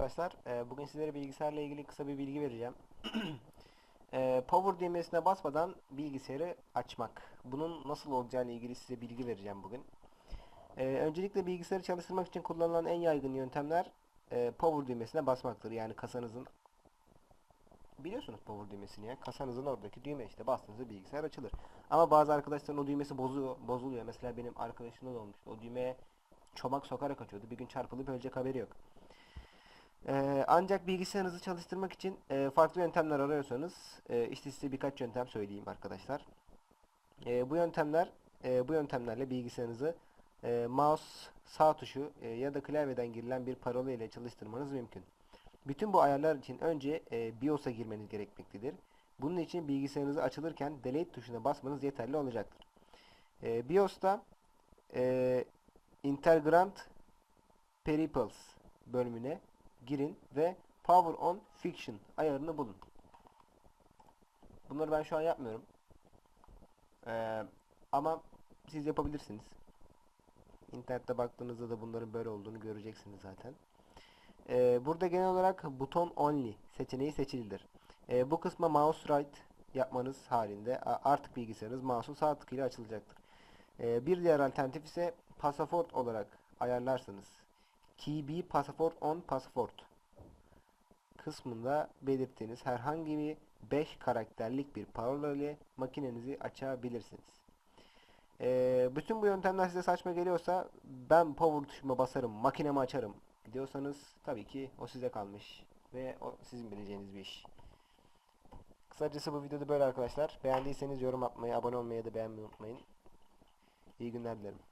Arkadaşlar e, bugün sizlere bilgisayarla ilgili kısa bir bilgi vereceğim. E, Power düğmesine basmadan bilgisayarı açmak. Bunun nasıl olacağıyla ilgili size bilgi vereceğim bugün. E, öncelikle bilgisayarı çalıştırmak için kullanılan en yaygın yöntemler Power düğmesine basmaktır. Yani kasanızın biliyorsunuz Power düğmesini ya. Kasanızın oradaki düğme işte bastığınızda bilgisayar açılır. Ama bazı arkadaşların o düğmesi bozuyor, bozuluyor. Mesela benim arkadaşımda da olmuştu. O düğmeye çomak sokarak açıyordu. Bir gün çarpılıp ölecek haberi yok. Ee, ancak bilgisayarınızı çalıştırmak için e, farklı yöntemler arıyorsanız e, işte size birkaç yöntem söyleyeyim arkadaşlar. E, bu yöntemler e, bu yöntemlerle bilgisayarınızı e, mouse sağ tuşu e, ya da klavyeden girilen bir parola ile çalıştırmanız mümkün. Bütün bu ayarlar için önce e, BIOS'a girmeniz gerekmektedir. Bunun için bilgisayarınızı açılırken delete tuşuna basmanız yeterli olacaktır. E, BIOS'ta e, Integrant Periples bölümüne girin ve Power On Fiction ayarını bulun. Bunları ben şu an yapmıyorum. Ee, ama siz yapabilirsiniz. İnternette baktığınızda da bunların böyle olduğunu göreceksiniz zaten. Ee, burada genel olarak buton only seçeneği seçilidir. Ee, bu kısma mouse right yapmanız halinde artık bilgisayarınız mouse'un sağ tıkıyla açılacaktır. Ee, bir diğer alternatif ise pasaport olarak ayarlarsanız KB passport on passport kısmında belirttiğiniz herhangi bir 5 karakterlik bir parola ile makinenizi açabilirsiniz. Ee, bütün bu yöntemler size saçma geliyorsa ben power tuşuma basarım, makinemi açarım diyorsanız tabii ki o size kalmış ve o sizin bileceğiniz bir iş. Kısacası bu videoda böyle arkadaşlar. Beğendiyseniz yorum atmayı, abone olmayı da beğenmeyi unutmayın. İyi günler dilerim.